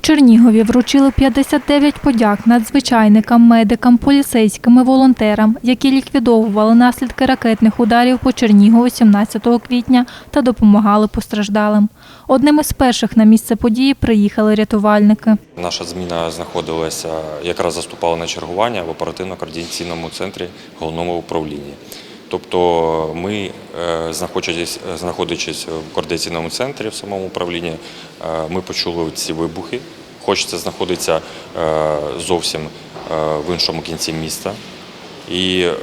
Чернігові вручили 59 подяк надзвичайникам, медикам, поліцейським і волонтерам, які ліквідовували наслідки ракетних ударів по Чернігову 17 квітня та допомагали постраждалим. Одним із перших на місце події приїхали рятувальники. Наша зміна знаходилася, якраз заступала на чергування в оперативно-координаційному центрі головному управлінні. Тобто ми, е, знаходячись, знаходячись в координаційному центрі в самому управлінні, е, ми почули ці вибухи. Хоч це знаходиться е, зовсім е, в іншому кінці міста. І е,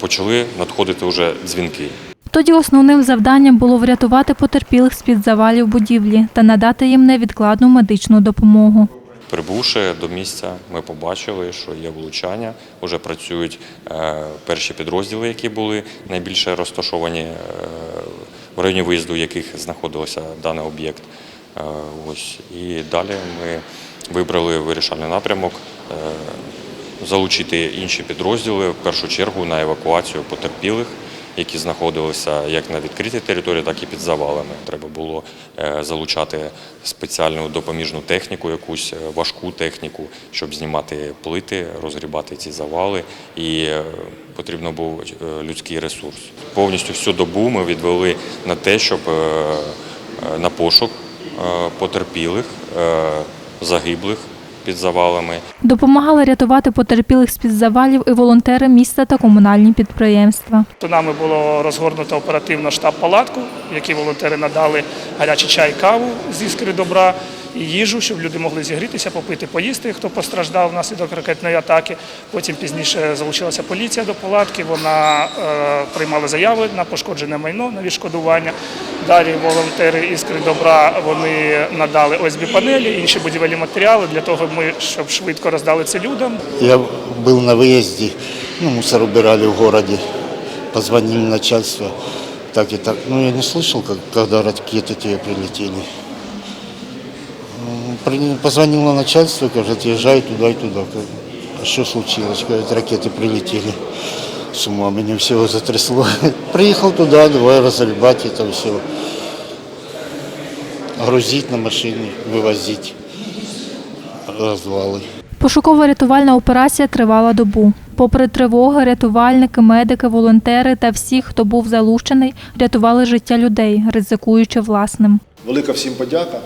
почали надходити вже дзвінки. Тоді основним завданням було врятувати потерпілих з-під завалів будівлі та надати їм невідкладну медичну допомогу. Прибувши до місця, ми побачили, що є влучання. Вже працюють перші підрозділи, які були найбільше розташовані в районі виїзду, в яких знаходився даний об'єкт. Е, Ось і далі ми вибрали вирішальний напрямок. е, Залучити інші підрозділи в першу чергу на евакуацію потерпілих, які знаходилися як на відкритій території, так і під завалами. Треба було е, залучати спеціальну допоміжну техніку, якусь важку техніку, щоб знімати плити, розгрібати ці завали. І потрібно був людський ресурс. Повністю всю добу ми відвели на те, щоб на пошук потерпілих, е, загиблих під завалами. Допомагали рятувати потерпілих з-під завалів і волонтери міста та комунальні підприємства. То нами було розгорнуто оперативно штаб-палатку, в якій волонтери надали гарячий чай, каву з іскри добра і їжу, щоб люди могли зігрітися, попити, поїсти, хто постраждав внаслідок ракетної атаки. Потім пізніше залучилася поліція до палатки. Вона е, приймала заяви на пошкоджене майно, на відшкодування. Далі волонтери іскри добра вони надали ОСБ панелі, інші будівельні матеріали для того, ми, щоб швидко роздали це людям. Я был на выезде, ну, мусор убирали в городе, позвонили начальство, так и так. Ну, я не слышал, как, когда ракеты те прилетели. М, при- Позвонил на начальство, говорит, езжай туда и туда. А что случилось? Говорит, ракеты прилетели. С ума меня всего затрясло. Приехал туда, давай разгребать это все. Грузить на машине, вывозить развалы. Пошукова-рятувальна операція тривала добу. Попри тривоги, рятувальники, медики, волонтери та всі, хто був залучений, рятували життя людей, ризикуючи власним. Велика всім подяка.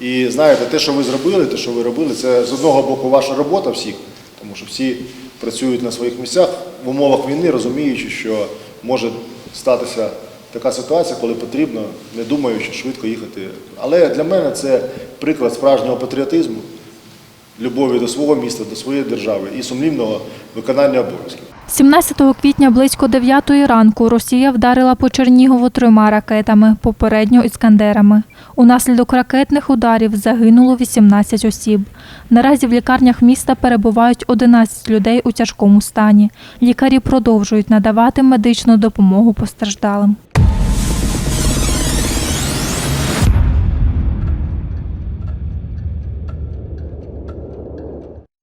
І знаєте, те, що ви зробили, те, що ви робили, це з одного боку ваша робота всіх, тому що всі працюють на своїх місцях в умовах війни, розуміючи, що може статися така ситуація, коли потрібно, не думаючи, швидко їхати. Але для мене це приклад справжнього патріотизму, любові до свого міста, до своєї держави і сумлінного виконання обов'язків. 17 квітня близько 9 ранку Росія вдарила по Чернігову трьома ракетами, попередньо іскандерами. Унаслідок ракетних ударів загинуло 18 осіб. Наразі в лікарнях міста перебувають 11 людей у тяжкому стані. Лікарі продовжують надавати медичну допомогу постраждалим.